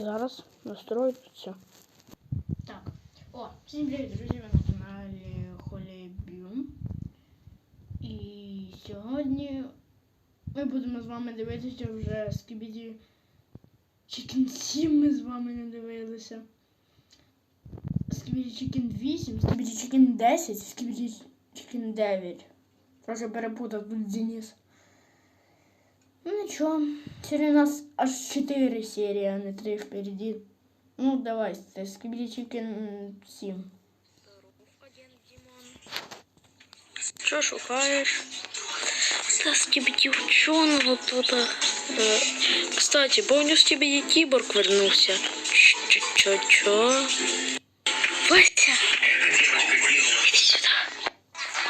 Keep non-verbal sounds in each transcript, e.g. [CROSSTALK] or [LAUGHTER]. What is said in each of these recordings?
Зараз настроїться. Так. О, всім привіт, друзі, ви на каналі Холібюм. І сьогодні ми будемо з вами дивитися вже Скібіді Chicken 7 ми з вами не дивилися. Скібіді Chicken 8, Скібіді Chicken 10, Скібіді Chicken 9. Трохи перепутав тут Денис. Ну нічого, сьогодні у нас аж 4 серії, а не 3 впереді. Ну, давай, це Скибіді Чікен 7. Що шукаєш? Та скібіді вченого тут. Е, Кстати, помню, скібіді кіборг вернувся. Чо-чо-чо? Вася! Иди сюда.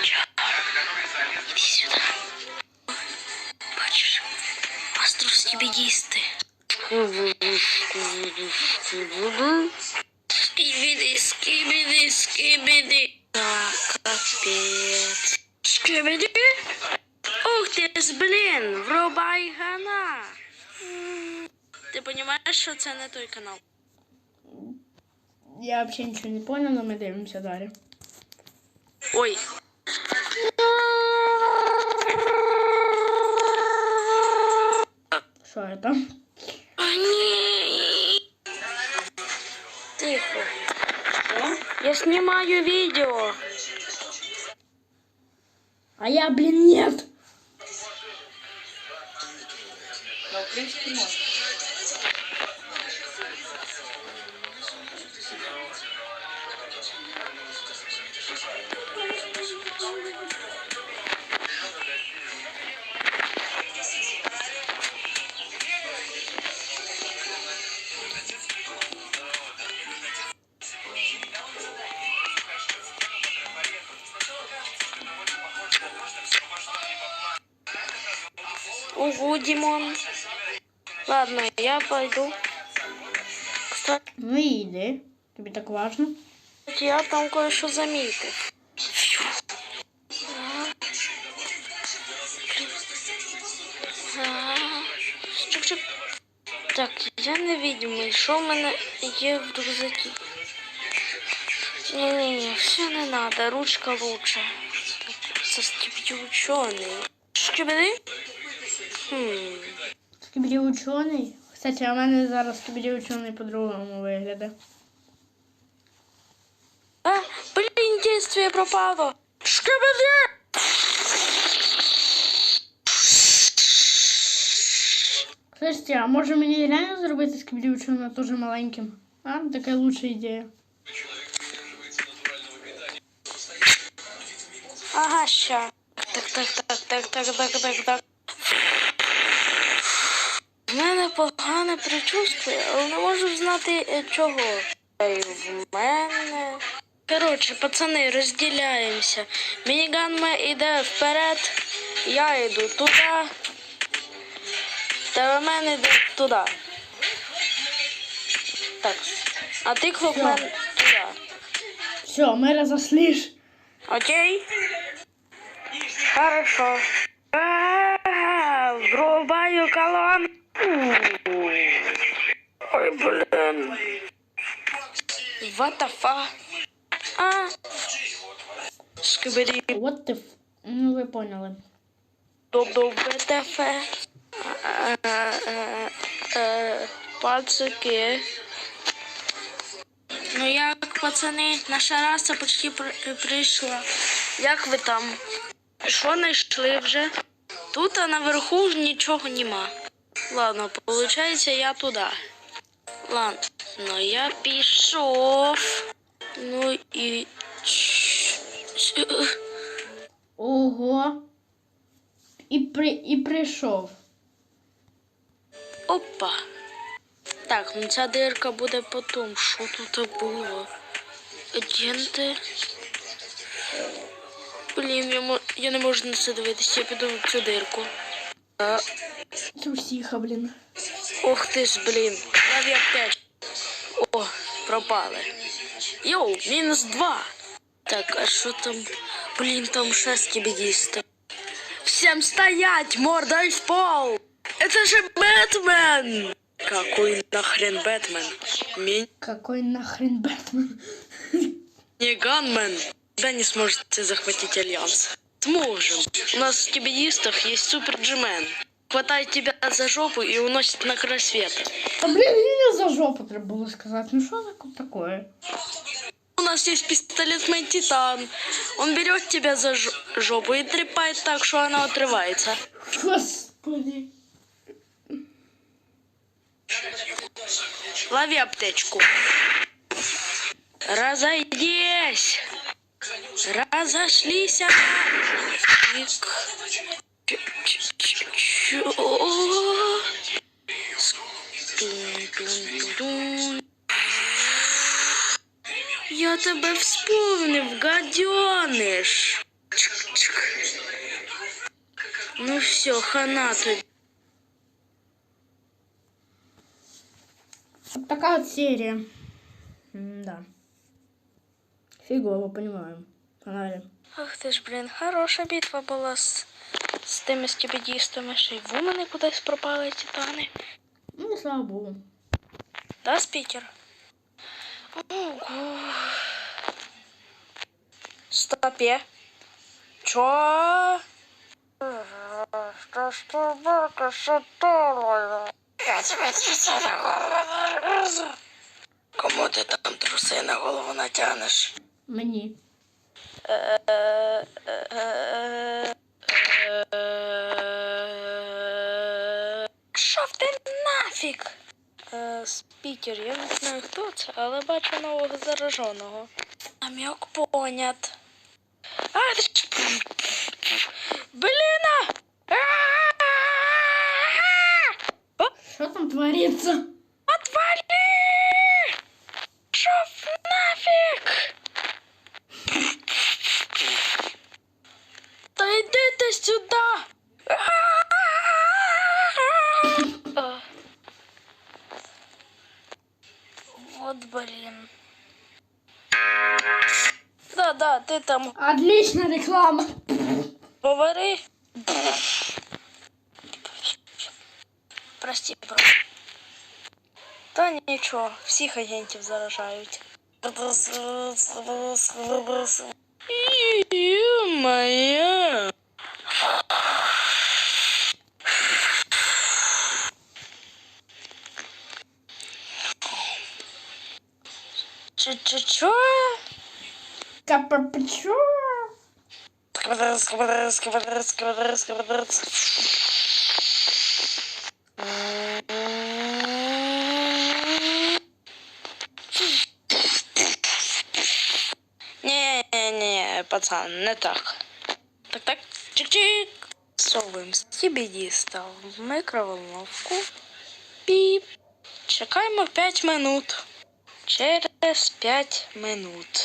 Чо? Иди сюда. Астро скібідісти. Скибиди, скибиди, скибиди. Так, капець. Скибиди? Ух ти ж, блін, врубай гана. Ти розумієш, що це не той канал? Я взагалі нічого не понял, але ми дивимося далі. Ой. Що Тихо. Тихо. Я снимаю відео. Димон. Ладно, я пойду. Кстати, Ну йди. Так важно. я там замітив. Чук-чук. Так, я невидимий. Що в мене є в рюкзакі? Ні-ні-ні, все не надо, ручка лучше. Так, це стіпті учений. Шкібіди? Хм. Скибіді учений. Кстати, а в мене зараз скибіді учений по-другому виглядає. А, блін, дійствие пропало. Шкібіди! Слушайте, а може мені реально зробити скибіді ученого теж маленьким? А, така лучша ідея. Ага, ща. Так, так, так, так, так, так, так, так. У мене погане предчувствие, але не можу знати е, чого. В мене. Коротше, пацани, розділяємося. Мініган ми йде вперед, я йду туди. Та мене йде туди. Так. А ти клокмен туди. Все, ми розослиш. Окей? Хорошо. Врубаю колонку. Ой, блин. What the fuck? А. What the f... Ну, ви поняли. Добро Пацики. Ну як, пацани, наша раса почти прийшла. Як ви там? Що знайшли вже? Тут а наверху нічого нема. Ладно, виходить, я туди. Ладно, ну я пішов. Ну і. Ого. І, при... і прийшов. Опа. Так, ну ця дирка буде потом. Що тут було? Агенти. Блін, я, я не можу на це дивитися, я піду в цю дирку. А, Трусіха, блін. ох ти ж, блін. Я в аптеч. О, пропали. Йоу, мінус два. Так, а що там? Блін, там шесть кібідісти. Всем стоять, мордой в пол! Это же Бэтмен! Какой нахрен Бэтмен? Какой нахрен Бэтмен? Мини-ганмен. [LAUGHS] Тебя не сможете захватить Альянс. Сможем. У нас в скибидистах есть супер джимен. Хватает тебя за жопу и уносит на край света. Та блін, мені за жопу треба було сказати. Ну що таке такое? У нас есть пистолетмен Титан. Он берет тебя за жопу и трепает так, что она отрывается. Господи. Лови аптечку. Разойдись. Разошлись. Я тебе вспомнив, гаденыш. Ну все, хана тобі. Вот такая вот серия. Да. Фигово, понимаю. Погнали. Ах ти ж, блін, хороша битва була з, з тими стюбідістами. Ще й в мене кудись пропали титани. Ну, слава богу. Да, спікер? Ого. Стопе. Чо? Що ж собака шатала? Кому ти там труси на голову натягнеш? Мені. Шов ти нафіг? Е, спікер, я не знаю хто це, але бачу нового зараженого. Намек понят. А, Блін! а! Там творится? Там Отличная реклама. Повари. Прости, бро. Та нічого, всіх агентів заражають. Моя. Капапчу. Не-не-не, пацан, не так. Так, так, чик-чик. Совуємо стібідіста в микроволновку. Піп. Чекаємо 5 минут. Через 5 минут.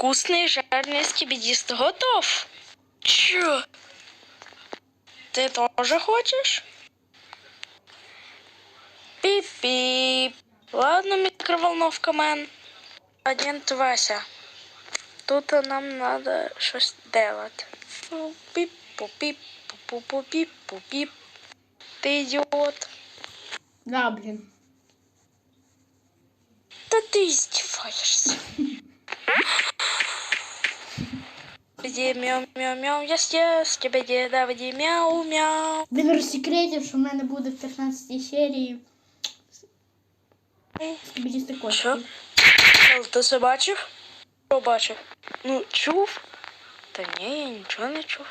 Вкусний жарний скібідіст готов. Чо? Ти теж хочеш? Піп-піп. Ладно, микроволновка мен. Агент Вася. Тут нам надо щось делать. Ну, Пип, пип, пу пу пип, пу пип. Ты идиот. Да, блин. Да ты издеваешься. [LAUGHS] Где мяу мяу мяу, yes yes, тебе де давиди мяу мяу. Він розсекретив, що в мене буде в 15 серії скібідісти Що? кошки. Чел, ти це бачив? Що бачив? Ну, чув? Та ні, я нічого не чув.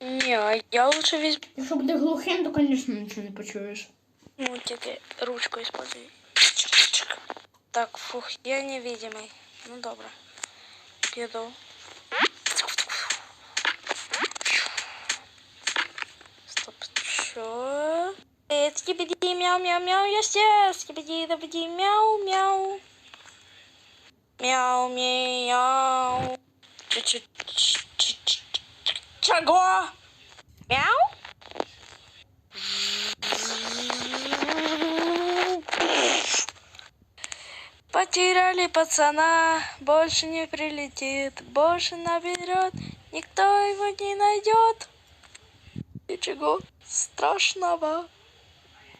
Ні, а я лучше візьму. Якщо буде глухим, то, звісно, нічого не почуєш. Ну, тільки ручку используй. Так, фух, я невидимый. Ну, добре. Піду. Е, Скибиди, мяу, мяу, мяу, я все. Скибиди, давиди, мяу, мяу. Мяу, мяу. Чего? Мяу? Потеряли пацана, больше не прилетит, больше наберет, никто его не найдет. Ничего страшного.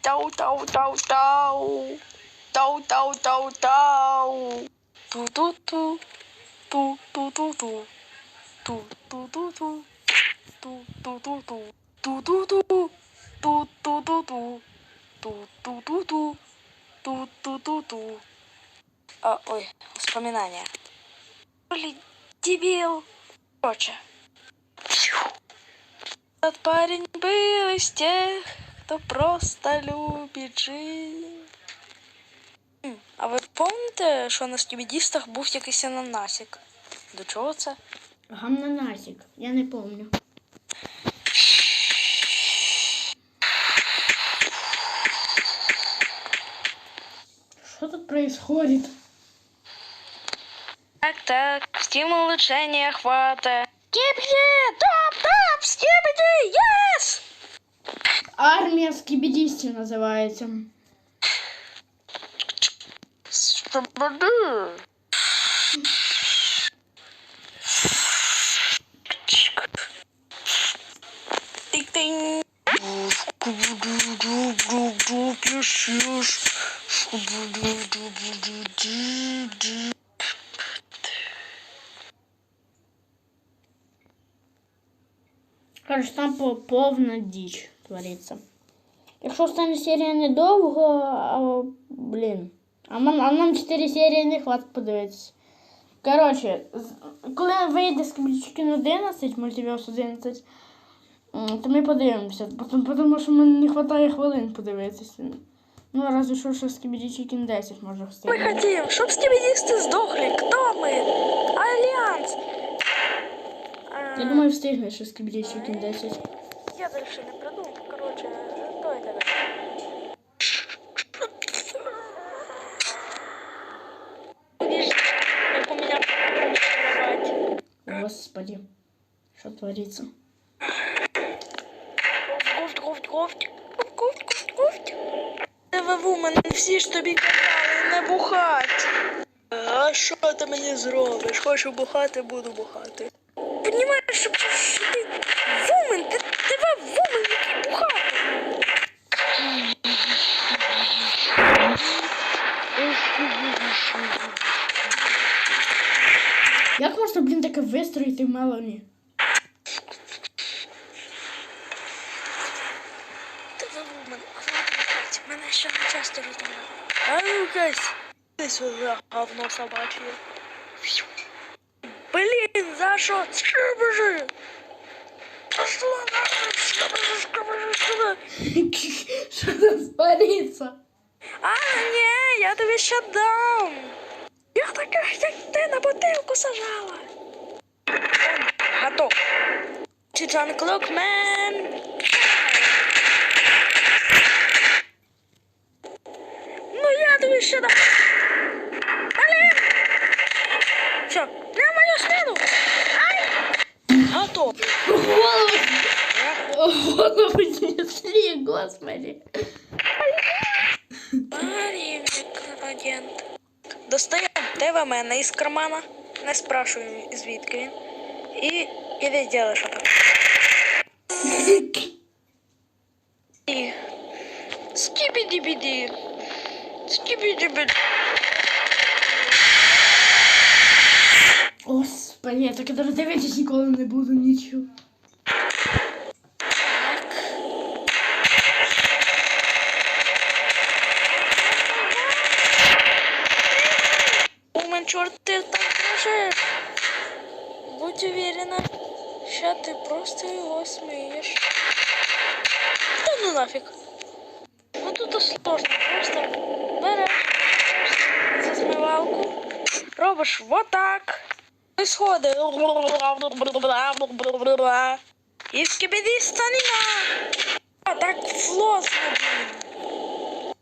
Тау-тау-тау-тау. Тау-тау-тау-тау. Ту-ту-ту. Ту-ту-ту-ту. Ту-ту-ту-ту. Ту-ту-ту-ту. Ту-ту-ту. Ту-ту-ту-ту. Ту-ту-ту-ту. Ту-ту-ту-ту. А, ой, воспоминания. Блин, дебил. Короче. Этот парень был из тех, кто просто любить жизнь. А ви пам'ятаєте, що на скібідістах був якийсь ананасик? До чого це? Гамнанасик. Я не помню. Что тут происходит? Так, так, стимул улучшения хвата. Топ, топ, Скибиди, yes! Армия скибидисти называется. Скибиди. Тик-тинг. Скибиди, Короче, там по- повна діч твориться. Якщо остання серія недовго, а, блін. А, нам- а нам 4 серії не хватить подивитися. Коротше, з- коли вийде Скібічкін 11, мультиверс 11, м, то ми подивимося. Потом- Тому що мені не вистачає хвилин подивитися. Ну, разве що, що Скібічкін 10 може Мы встигнути. хотим, чтобы скибидисты сдохли. Кто мы? Альянс. Я думаю, встигнеш щось ближче, ніж 10. Я далі не придумав, коротше, давай й тебе. Господи, что творится? Гофт, гофт, гофт, гофт, гофт, гофт. мене всі ж тобі казали, не бухать. А що ти мені зробиш? Хочу бухати, буду бухати. Понімаєш? Вумен, ти тебе вумен, який бухати. Як можна, блін, таке вистроїти в Мелоні? ТВ вумен, ладно, бухать, мене ще не часто розмовляли. А ну кась, ти сюди, говно собачье. Блін, за що? Скибежи! Пошла Що тут твориться? А, ні, я тобі ще дам. Я така, як ти на бутилку сажала. Готов. Чичан Клокмен. Ну я тобі ще дам. Голову принесли, господи. Парівник, агент. Достаємо ТВ мене із кармана, не спрашуємо звідки він. І іди діли, що там. І... Скібіді-біді. Скібіді-біді. Господи, я так даже дивитись ніколи не буду нічого. черт, ты так можешь. Будь уверена, сейчас ты просто его смеешь. Да ну нафиг. Вот тут сложно, просто берешь за смывалку, робишь вот так. Исходы. И скибиди станина. А так сложно, блин.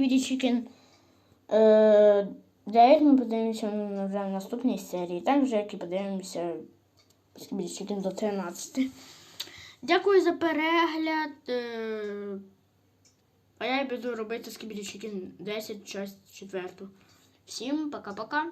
Ну, Chicken Скибіді Чікен 9 ми подивимося вже в наступній серії. Так же, як і подивимося Чікен до 13. Дякую за перегляд. е, А я піду робити Чікен 10, часть 4. Всім пока-пока.